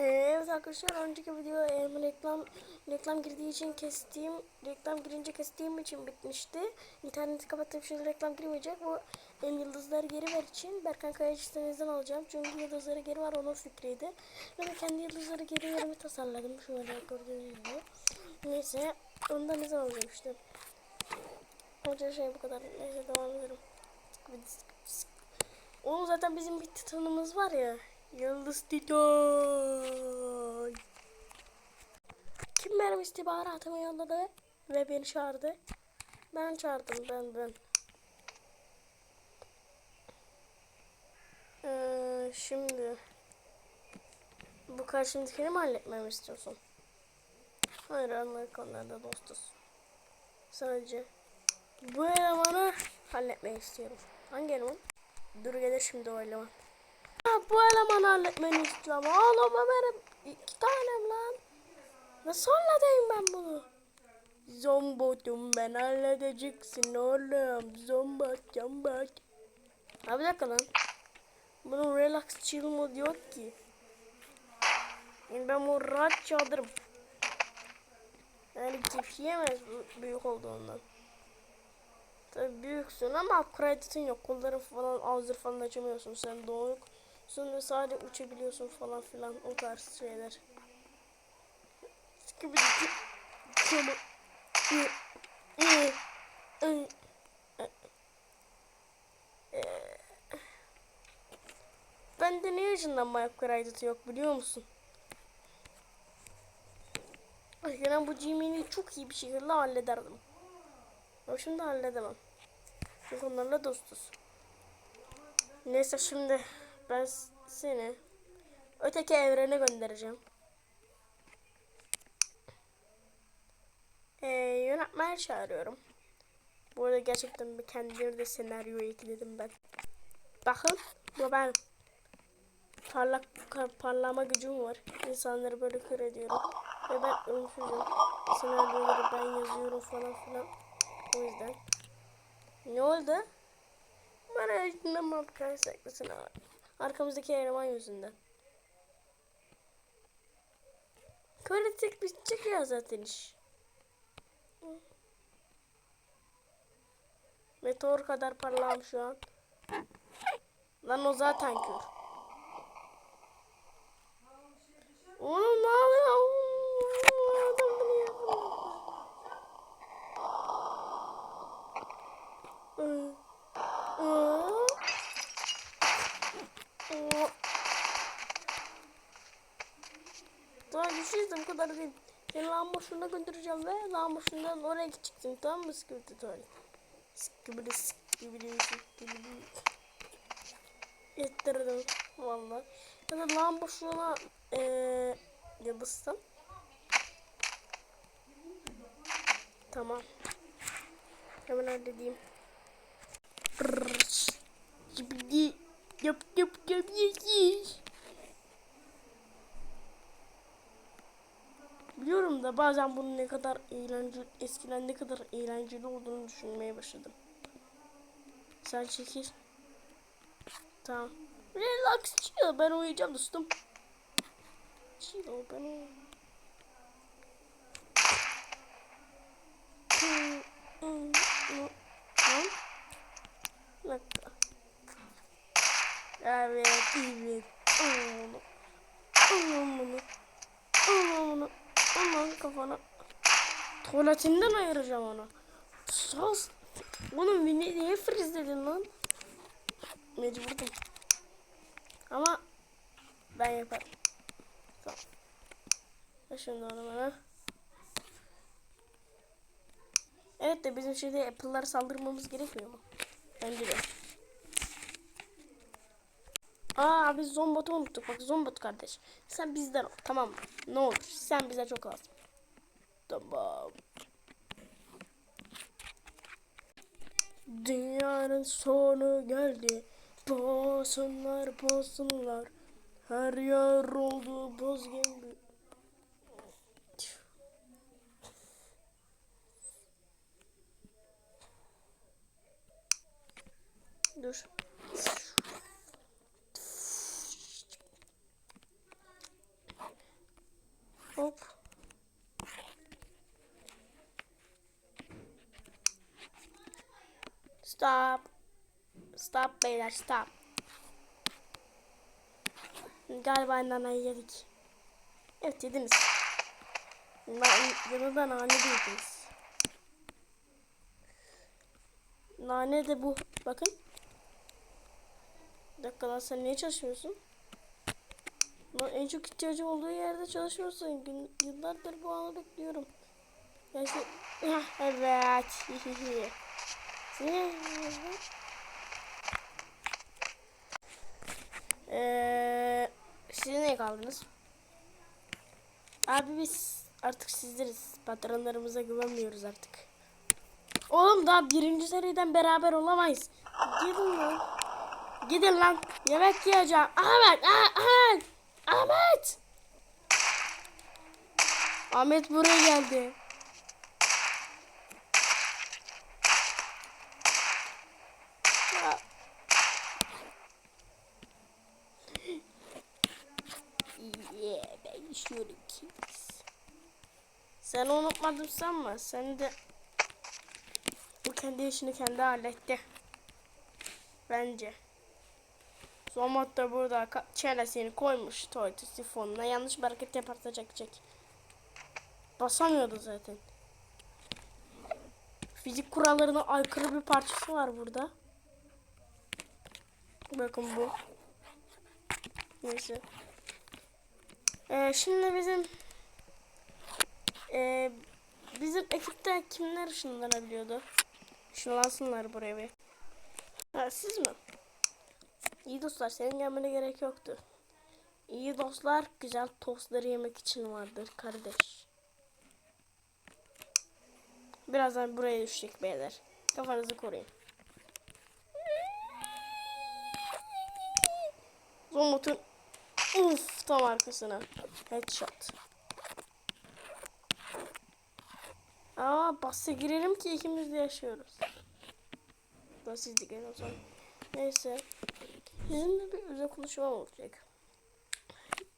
Ee, evet arkadaşlar önceki video e, reklam reklam girdiği için kestiğim reklam girince kestiğim için bitmişti. İnterneti kapatıp şimdi reklam girmeyecek. Bu em, yıldızları geri ver için Berkan Kayacı sitemizden alacağım. Çünkü yıldızları geri var onun fikriydi. Ben kendi yıldızları geri verimi tasarladım. Şöyle gördüğünüz gibi. Neyse ondan izin alacağım işte. Hoca şey bu kadar. Neyse devam edelim. Oğlum zaten bizim bir titanımız var ya. Yıldız Titan. Kim benim istihbaratımı yolladı ve beni çağırdı? Ben çağırdım ben ben. Ee, şimdi bu karşımdakini mi halletmemi istiyorsun? Hayır anlık konularda dostuz. Sadece bu elemanı halletmeyi istiyorum. Hangi eleman? Dur gelir şimdi o eleman. Bu elemanı halletmeni istiyorum. Oğlum benim iki tanem lan. Nasıl halledeyim ben bunu? Zombotum ben halledeceksin oğlum. Zombot zombot. Ha bir dakika lan. Bunun relax chill mod yok ki. Yani ben bunu rahat çaldırım. Yani gevşeyemez bu büyük olduğundan. Tabii büyüksün ama upgrade'ın yok. Kolların falan ağzır falan açamıyorsun. Sen doğuksun ve sadece uçabiliyorsun falan filan o tarz şeyler. Skibidi Çama Bende niye ışınlanma upgrade'ı yok biliyor musun? Eskiden bu Jimmy'ni çok iyi bir şekilde hallederdim. Ama şimdi halledemem. Çünkü onlarla dostuz. Neyse şimdi ben seni öteki evrene göndereceğim. Ee, yönetmen çağırıyorum. Bu arada gerçekten bir kendileri de senaryoyu ekledim ben. Bakın bu ben. Parlak parlama gücüm var. İnsanları böyle kör ediyorum. Ve ben ölümsüzüm. Senaryoları ben yazıyorum falan filan. O yüzden. Ne oldu? Bana yüzünden mafkar saklasın abi. Arkamızdaki eleman yüzünden. Böyle tek bitecek ya zaten iş. Meteor kadar parlağım şu an. Lan o zaten kör. Oğlum ne yapıyor? Adam bunu yapıyor. Ee, ee. Daha güçlüyüz bu kadar değil. Lambasına götüreceğim ve lambasından oraya gideceksin tamam mı sıkıntı tuvalet? Sıkıbıdı sıkıbıdı sıkıbıdı. Yettirdim valla. Ya da lambasına eee yıldızsın. Tamam. Hemen halledeyim. Şimdi yap yap yap yap Da bazen bunun ne kadar eğlenceli, eskiden ne kadar eğlenceli olduğunu düşünmeye başladım. Sen çekil. Tamam. Relax chill. Ben uyuyacağım dostum. Chill ben uyuyacağım. dakika. Evet, evet. Aman Aman Aman Aman kafana. Tuvaletinden ayıracağım onu. Sus. Oğlum beni niye frizledin lan? Mecburdum. Ama ben yaparım. Tamam. Ver Şimdi onu bana. Evet de bizim şimdi Apple'lara saldırmamız gerekmiyor mu? Bence de. Aa biz Zombot'u unuttuk. Bak Zombot kardeş. Sen bizden ol. Tamam mı? Ne olur. Sen bize çok lazım. Tamam. Dünyanın sonu geldi. Bozsunlar bozsunlar. Her yer oldu boz gibi. Dur. Hop. Stop. Stop beyler stop. Galiba anneanneyi yedik. Evet yediniz. Ben, yanında nane de yediniz. Nane de bu. Bakın. Bir dakika lan sen niye çalışmıyorsun? Lan en çok ihtiyacım olduğu yerde çalışmıyorsun. Gün, yıllardır bu anı bekliyorum. Ya işte, Hah, evet. Eee siz ne kaldınız? Abi biz artık sizleriz. Patronlarımıza güvenmiyoruz artık. Oğlum daha birinci seriden beraber olamayız. Gidin lan. Gidin lan. Yemek yiyeceğim. Ahmet. Ah- Ahmet. Ahmet. Ahmet buraya geldi. Ya. Yeah, ben şöyle. Sen unutmadın sanma. Sen de bu kendi işini kendi halletti. Bence. Zomot da burada çenesini koymuş tuvaleti sifonuna. Yanlış bir hareket yaparsa çekecek. Basamıyordu zaten. Fizik kurallarına aykırı bir parçası var burada. Bakın bu. Neyse. Ee, şimdi bizim ee, bizim ekipte kimler ışınlanabiliyordu? Işınlansınlar buraya bir. Ha, siz mi? İyi dostlar senin gelmene gerek yoktu. İyi dostlar güzel tostları yemek için vardır kardeş. Birazdan buraya düşecek beyler. Kafanızı koruyun. Zomut'un uf tam arkasına. Headshot. Aa bassa girelim ki ikimiz de yaşıyoruz. Basit gelin o zaman. Neyse. Sizinle bir özel konuşmam olacak.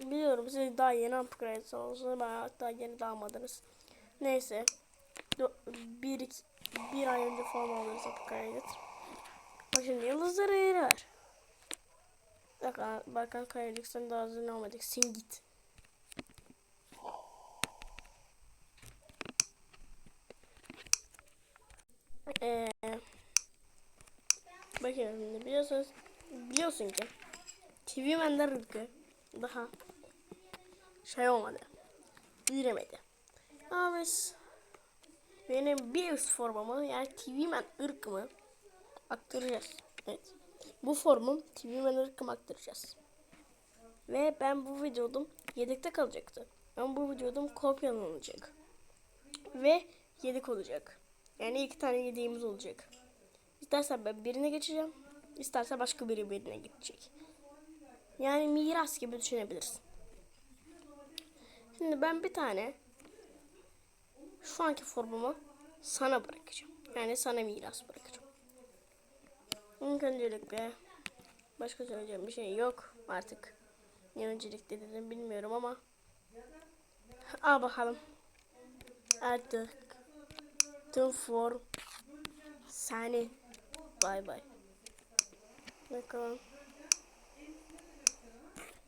Biliyorum siz daha yeni upgrade olsun. Ben hatta yeni dalmadınız. Neyse. Bir, iki, bir ay önce falan alırız upgrade. Bak şimdi yıldızlara yeri var. Bak sen daha hazır olmadık. Sen git. Eee Bakıyorum biliyorsunuz biliyorsun ki TV Man'den ırkı daha şey olmadı. Büyüremedi. Ama benim bir üst formamı yani TV Man ırkımı aktaracağız. Evet. Bu formum TV Man ırkımı aktaracağız. Ve ben bu videodum yedekte kalacaktı. Ama bu videodum kopyalanacak. Ve yedek olacak. Yani iki tane yedeğimiz olacak. İstersen ben birine geçeceğim. İsterse başka biri birine gidecek. Yani miras gibi düşünebilirsin. Şimdi ben bir tane şu anki formumu sana bırakacağım. Yani sana miras bırakacağım. İlk öncelikle başka söyleyeceğim bir şey yok artık. Ne öncelikle dedim bilmiyorum ama al bakalım. Artık tüm form seni Bay bay. Bakalım.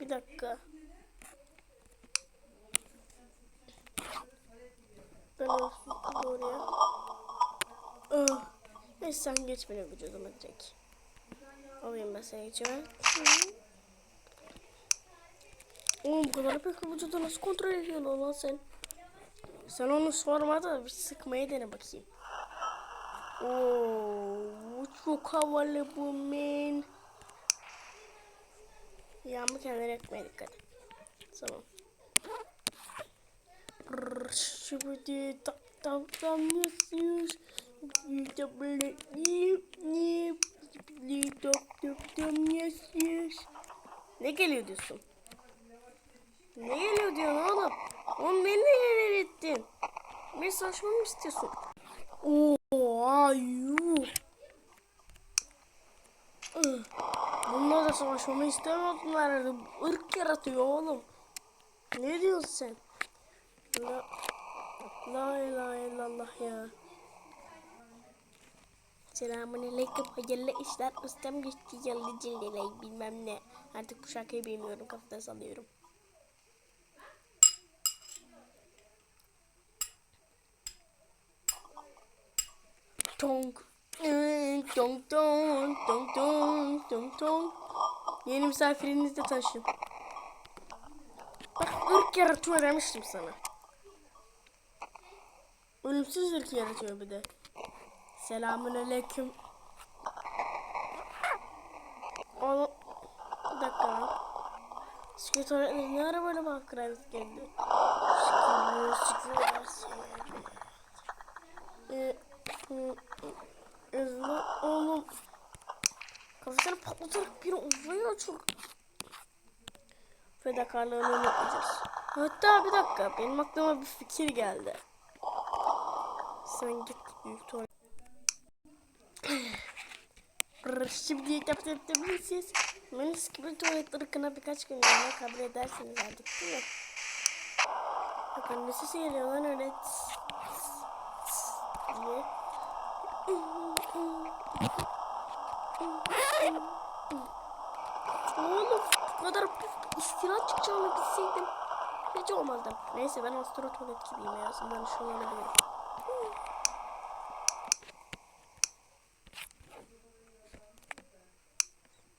Bir dakika. Ben oraya. Oh. Neyse sen geç benim vücuduma direkt. Alayım ben seni içime. Oğlum bu kadar pek vücudu nasıl kontrol ediyorsun lan sen? Sen onu sorma da bir sıkmayı dene bakayım. Oo, çok havalı bu men. Yağmur kendine etmeye dikkat. Tamam. Şimdi tam tam tam yazıyoruz. Bir böyle nip nip nip top top tam yazıyoruz. Ne geliyor diyorsun? Ne geliyor diyorsun oğlum? Oğlum beni ne neler ettin? Bir saçma istiyorsun? Oo, yuh. Bunlar da savaşmamı istemediler. Irk yaratıyor oğlum. Ne diyorsun sen? La, la ilahe illallah ya. Selamun aleyküm hayırlı işler ustam geçti yalı cildeley bilmem ne. Artık bu şarkıyı bilmiyorum kafada sanıyorum. Tong. Tong tong tong tong tong tong. Yeni misafirinizle tanışın. Bak ırk yaratıyor demiştim sana. Ölümsüz ırk yaratıyor bir de. Selamun aleyküm. Oğlum. Bir dakika lan. Sikir tuvaletleri ne ara böyle bak kraliyet geldi. Sikir, sikir. Ee, hı, Ezra oğlum. Kafasını patlatarak bir uzayı açıyor. Fedakarlığını unutmayacağız. Hatta bir dakika benim aklıma bir fikir geldi. Sen git büyük tuvalet. Şimdi yapabilirsiniz. Menis gibi tuvalet ırkına birkaç gün yana kabul edersiniz artık değil mi? Bak annesi söylüyor lan öyle tıs, tıs, tıs diye. Oğlum bu kadar istila çıkacağını bilseydim hiç olmazdı. Neyse ben astro tuvalet gibiyim ya. Ben şunu alabilirim.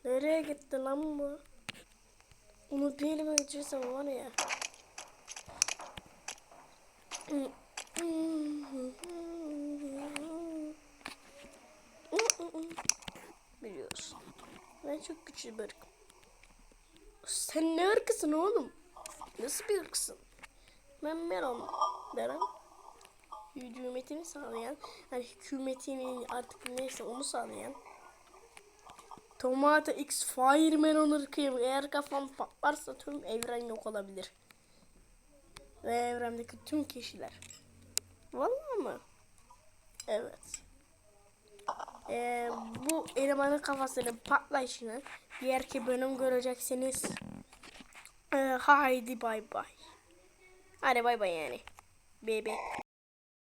Nereye gitti lan bu? Onu bir elime geçirsem var ya. Biliyorsun. Ben çok güçlü bir ırkım. Sen ne ırkısın oğlum? Nasıl bir ırksın? Ben Meron derim. Hükümetini sağlayan, hani hükümetinin artık neyse onu sağlayan. Tomata X Fireman ırkıyım. Eğer kafam patlarsa tüm evren yok olabilir. Ve evrendeki tüm kişiler. Vallahi mı? Evet. Ee, bu elemanın kafasının patlayışını diğer ki bölüm göreceksiniz. Ee, haydi bay bay. Hadi bay bay yani. Bebe.